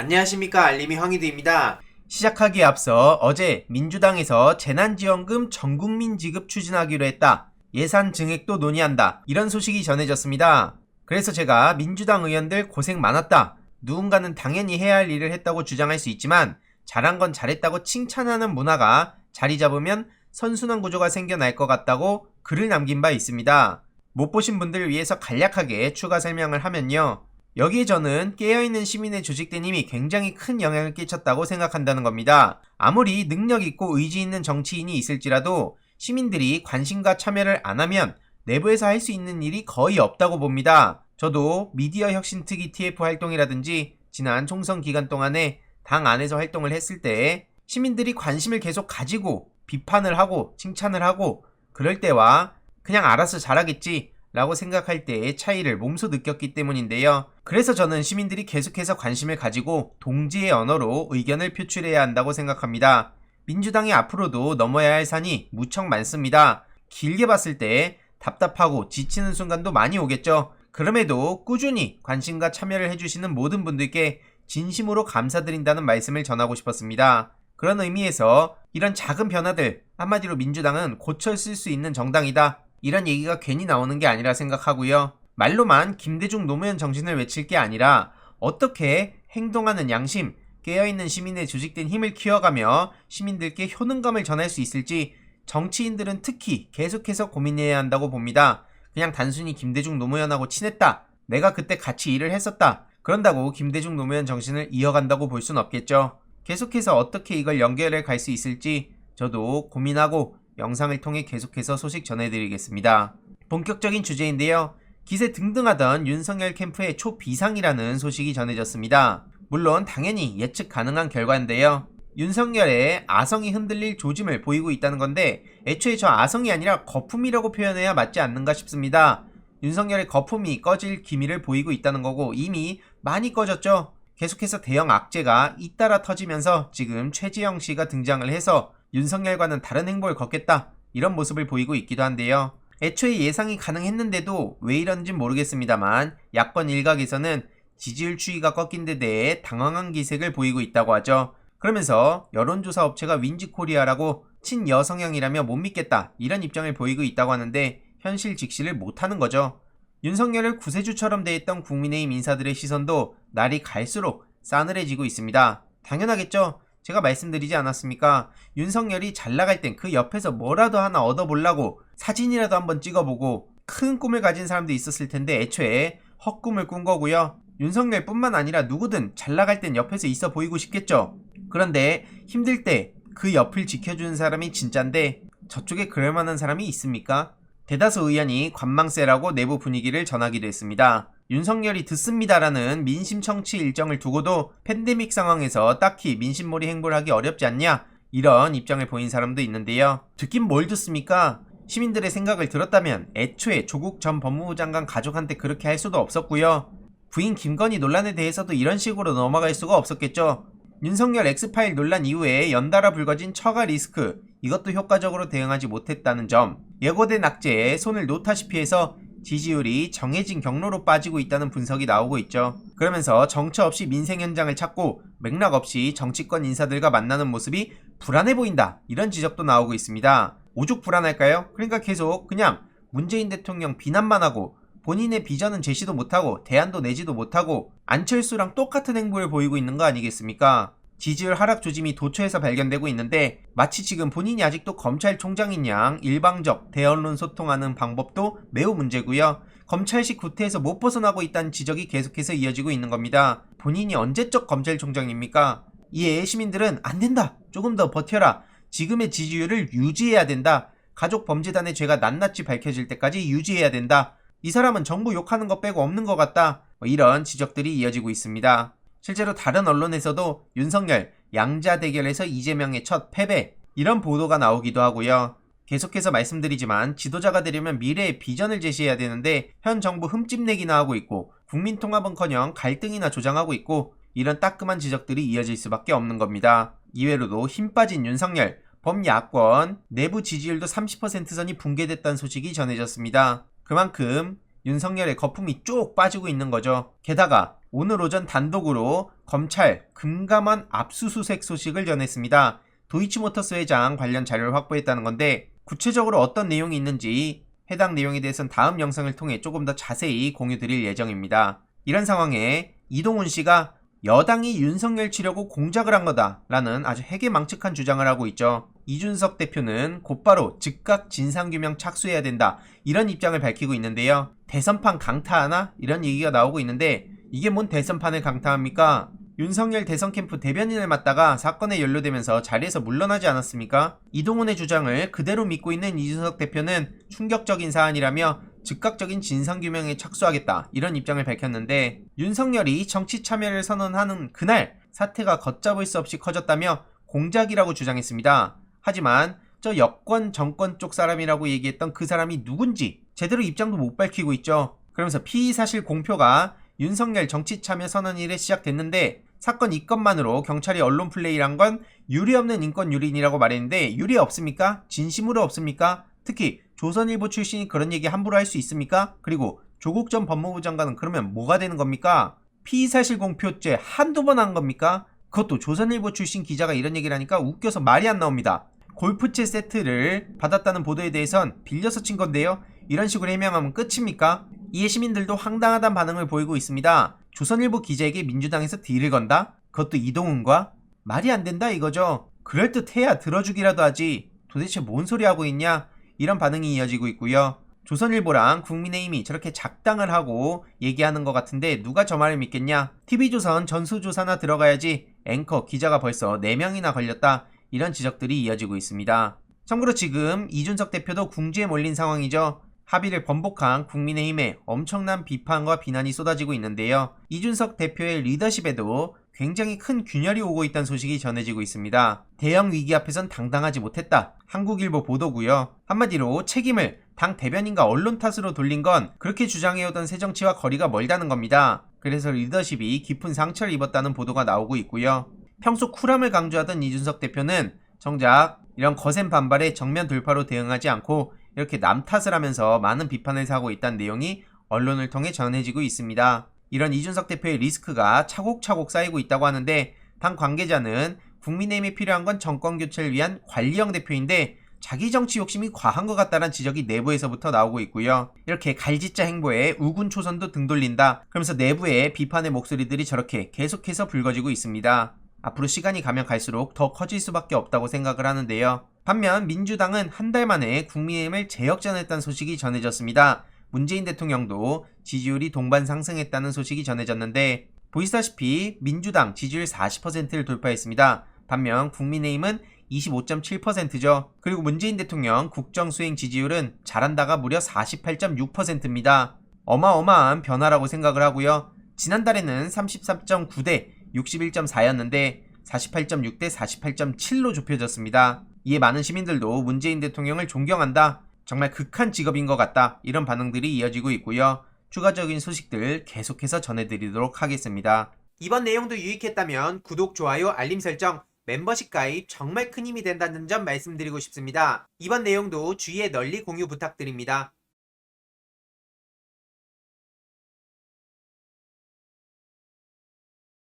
안녕하십니까 알림이 황희두입니다. 시작하기에 앞서 어제 민주당에서 재난지원금 전국민 지급 추진하기로 했다. 예산 증액도 논의한다. 이런 소식이 전해졌습니다. 그래서 제가 민주당 의원들 고생 많았다. 누군가는 당연히 해야 할 일을 했다고 주장할 수 있지만 잘한 건 잘했다고 칭찬하는 문화가 자리 잡으면 선순환 구조가 생겨날 것 같다고 글을 남긴 바 있습니다. 못 보신 분들을 위해서 간략하게 추가 설명을 하면요. 여기에 저는 깨어있는 시민의 조직된 힘이 굉장히 큰 영향을 끼쳤다고 생각한다는 겁니다. 아무리 능력 있고 의지 있는 정치인이 있을지라도 시민들이 관심과 참여를 안 하면 내부에서 할 수 있는 일이 거의 없다고 봅니다. 저도 미디어 혁신 특위 TF 활동이라든지 지난 총선 기간 동안에 당 안에서 활동을 했을 때 시민들이 관심을 계속 가지고 비판을 하고 칭찬을 하고 그럴 때와 그냥 알아서 잘하겠지 라고 생각할 때의 차이를 몸소 느꼈기 때문인데요. 그래서 저는 시민들이 계속해서 관심을 가지고 동지의 언어로 의견을 표출해야 한다고 생각합니다. 민주당이 앞으로도 넘어야 할 산이 무척 많습니다. 길게 봤을 때 답답하고 지치는 순간도 많이 오겠죠. 그럼에도 꾸준히 관심과 참여를 해주시는 모든 분들께 진심으로 감사드린다는 말씀을 전하고 싶었습니다. 그런 의미에서 이런 작은 변화들, 한마디로 민주당은 고쳐 쓸 수 있는 정당이다. 이런 얘기가 괜히 나오는 게 아니라 생각하고요. 말로만 김대중 노무현 정신을 외칠 게 아니라 어떻게 행동하는 양심, 깨어있는 시민의 조직된 힘을 키워가며 시민들께 효능감을 전할 수 있을지 정치인들은 특히 계속해서 고민해야 한다고 봅니다. 그냥 단순히 김대중 노무현하고 친했다. 내가 그때 같이 일을 했었다. 그런다고 김대중 노무현 정신을 이어간다고 볼 순 없겠죠. 계속해서 어떻게 이걸 연결해 갈 수 있을지 저도 고민하고 영상을 통해 계속해서 소식 전해드리겠습니다. 본격적인 주제인데요. 기세 등등하던 윤석열 캠프의 초비상이라는 소식이 전해졌습니다. 물론 당연히 예측 가능한 결과인데요. 윤석열의 아성이 흔들릴 조짐을 보이고 있다는 건데 애초에 저 아성이 아니라 거품이라고 표현해야 맞지 않는가 싶습니다. 윤석열의 거품이 꺼질 기미를 보이고 있다는 거고 이미 많이 꺼졌죠. 계속해서 대형 악재가 잇따라 터지면서 지금 최지영 씨가 등장을 해서 윤석열과는 다른 행보를 걷겠다 이런 모습을 보이고 있기도 한데요. 애초에 예상이 가능했는데도 왜 이런지 모르겠습니다만 야권 일각에서는 지지율 추이가 꺾인 데 대해 당황한 기색을 보이고 있다고 하죠. 그러면서 여론조사 업체가 윈지코리아라고 친여성향이라며 못 믿겠다 이런 입장을 보이고 있다고 하는데 현실 직시를 못하는 거죠. 윤석열을 구세주처럼 대했던 국민의힘 인사들의 시선도 날이 갈수록 싸늘해지고 있습니다. 당연하겠죠. 제가 말씀드리지 않았습니까? 윤석열이 잘 나갈 땐 그 옆에서 뭐라도 하나 얻어보려고 사진이라도 한번 찍어보고 큰 꿈을 가진 사람도 있었을 텐데 애초에 헛꿈을 꾼 거고요. 윤석열 뿐만 아니라 누구든 잘 나갈 땐 옆에서 있어 보이고 싶겠죠. 그런데 힘들 때 그 옆을 지켜주는 사람이 진짠데 저쪽에 그럴 만한 사람이 있습니까? 대다수 의원이 관망세라고 내부 분위기를 전하기도 했습니다. 윤석열이 듣습니다라는 민심 청취 일정을 두고도 팬데믹 상황에서 딱히 민심몰이 행보를 하기 어렵지 않냐? 이런 입장을 보인 사람도 있는데요. 듣긴 뭘 듣습니까? 시민들의 생각을 들었다면 애초에 조국 전 법무부 장관 가족한테 그렇게 할 수도 없었고요. 부인 김건희 논란에 대해서도 이런 식으로 넘어갈 수가 없었겠죠. 윤석열 엑스파일 논란 이후에 연달아 불거진 처가 리스크 이것도 효과적으로 대응하지 못했다는 점 예고된 악재에 손을 놓다시피 해서 지지율이 정해진 경로로 빠지고 있다는 분석이 나오고 있죠. 그러면서 정처 없이 민생 현장을 찾고 맥락 없이 정치권 인사들과 만나는 모습이 불안해 보인다. 이런 지적도 나오고 있습니다. 오죽 불안할까요? 그러니까 계속 그냥 문재인 대통령 비난만 하고 본인의 비전은 제시도 못하고 대안도 내지도 못하고 안철수랑 똑같은 행보를 보이고 있는 거 아니겠습니까? 지지율 하락 조짐이 도처에서 발견되고 있는데 마치 지금 본인이 아직도 검찰총장인 양 일방적 대언론 소통하는 방법도 매우 문제고요. 검찰식 구태에서 못 벗어나고 있다는 지적이 계속해서 이어지고 있는 겁니다. 본인이 언제적 검찰총장입니까? 이에 시민들은 안 된다. 조금 더 버텨라. 지금의 지지율을 유지해야 된다. 가족 범죄단의 죄가 낱낱이 밝혀질 때까지 유지해야 된다. 이 사람은 정부 욕하는 것 빼고 없는 것 같다. 뭐 이런 지적들이 이어지고 있습니다. 실제로 다른 언론에서도 윤석열 양자 대결에서 이재명의 첫 패배 이런 보도가 나오기도 하고요. 계속해서 말씀드리지만 지도자가 되려면 미래의 비전을 제시해야 되는데 현 정부 흠집내기나 하고 있고 국민 통합은커녕 갈등이나 조장하고 있고 이런 따끔한 지적들이 이어질 수밖에 없는 겁니다. 이외로도 힘 빠진 윤석열 범야권 내부 지지율도 30% 선이 붕괴됐다는 소식이 전해졌습니다. 그만큼 윤석열의 거품이 쭉 빠지고 있는 거죠. 게다가 오늘 오전 단독으로 검찰 금감원 압수수색 소식을 전했습니다. 도이치모터스 회장 관련 자료를 확보했다는 건데 구체적으로 어떤 내용이 있는지 해당 내용에 대해서는 다음 영상을 통해 조금 더 자세히 공유 드릴 예정입니다. 이런 상황에 이동훈 씨가 여당이 윤석열 치려고 공작을 한 거다라는 아주 해괴망측한 주장을 하고 있죠. 이준석 대표는 곧바로 즉각 진상규명 착수해야 된다 이런 입장을 밝히고 있는데요. 대선판 강타 하나 이런 얘기가 나오고 있는데 이게 뭔 대선판을 강타합니까? 윤석열 대선 캠프 대변인을 맡다가 사건에 연루되면서 자리에서 물러나지 않았습니까? 이동훈의 주장을 그대로 믿고 있는 이준석 대표는 충격적인 사안이라며 즉각적인 진상규명에 착수하겠다 이런 입장을 밝혔는데 윤석열이 정치 참여를 선언하는 그날 사태가 걷잡을 수 없이 커졌다며 공작이라고 주장했습니다. 하지만 저 여권 정권 쪽 사람이라고 얘기했던 그 사람이 누군지 제대로 입장도 못 밝히고 있죠. 그러면서 피의 사실 공표가 윤석열 정치 참여 선언 일에 시작됐는데 사건 이 건만으로 경찰이 언론 플레이란 건 유리 없는 인권 유린이라고 말했는데 유리 없습니까? 진심으로 없습니까? 특히 조선일보 출신이 그런 얘기 함부로 할 수 있습니까? 그리고 조국 전 법무부 장관은 그러면 뭐가 되는 겁니까? 피의사실 공표죄 한두 번 한 겁니까? 그것도 조선일보 출신 기자가 이런 얘기를 하니까 웃겨서 말이 안 나옵니다. 골프채 세트를 받았다는 보도에 대해선 빌려서 친 건데요. 이런 식으로 해명하면 끝입니까? 이에 시민들도 황당하다는 반응을 보이고 있습니다. 조선일보 기자에게 민주당에서 딜을 건다? 그것도 이동훈과? 말이 안 된다 이거죠. 그럴듯해야 들어주기라도 하지. 도대체 뭔 소리 하고 있냐? 이런 반응이 이어지고 있고요. 조선일보랑 국민의힘이 저렇게 작당을 하고 얘기하는 것 같은데 누가 저 말을 믿겠냐? TV조선 전수조사나 들어가야지 앵커 기자가 벌써 4명이나 걸렸다. 이런 지적들이 이어지고 있습니다. 참고로 지금 이준석 대표도 궁지에 몰린 상황이죠. 합의를 번복한 국민의힘에 엄청난 비판과 비난이 쏟아지고 있는데요. 이준석 대표의 리더십에도 굉장히 큰 균열이 오고 있다는 소식이 전해지고 있습니다. 대형 위기 앞에선 당당하지 못했다. 한국일보 보도고요. 한마디로 책임을 당 대변인과 언론 탓으로 돌린 건 그렇게 주장해오던 새정치와 거리가 멀다는 겁니다. 그래서 리더십이 깊은 상처를 입었다는 보도가 나오고 있고요. 평소 쿨함을 강조하던 이준석 대표는 정작 이런 거센 반발에 정면 돌파로 대응하지 않고 이렇게 남 탓을 하면서 많은 비판을 사고 있다는 내용이 언론을 통해 전해지고 있습니다. 이런 이준석 대표의 리스크가 차곡차곡 쌓이고 있다고 하는데 당 관계자는 국민의힘에 필요한 건 정권 교체를 위한 관리형 대표인데 자기 정치 욕심이 과한 것 같다는 지적이 내부에서부터 나오고 있고요. 이렇게 갈짓자 행보에 우군 초선도 등 돌린다. 그러면서 내부의 비판의 목소리들이 저렇게 계속해서 불거지고 있습니다. 앞으로 시간이 가면 갈수록 더 커질 수밖에 없다고 생각을 하는데요. 반면 민주당은 한 달 만에 국민의힘을 재역전했다는 소식이 전해졌습니다. 문재인 대통령도 지지율이 동반 상승했다는 소식이 전해졌는데 보시다시피 민주당 지지율 40%를 돌파했습니다. 반면 국민의힘은 25.7%죠. 그리고 문재인 대통령 국정 수행 지지율은 잘한다가 무려 48.6%입니다. 어마어마한 변화라고 생각을 하고요. 지난달에는 33.9대 61.4였는데 48.6대 48.7로 좁혀졌습니다. 이에 많은 시민들도 문재인 대통령을 존경한다. 정말 극한 직업인 것 같다. 이런 반응들이 이어지고 있고요. 추가적인 소식들 계속해서 전해드리도록 하겠습니다. 이번 내용도 유익했다면 구독, 좋아요, 알림 설정, 멤버십 가입 정말 큰 힘이 된다는 점 말씀드리고 싶습니다. 이번 내용도 주위에 널리 공유 부탁드립니다.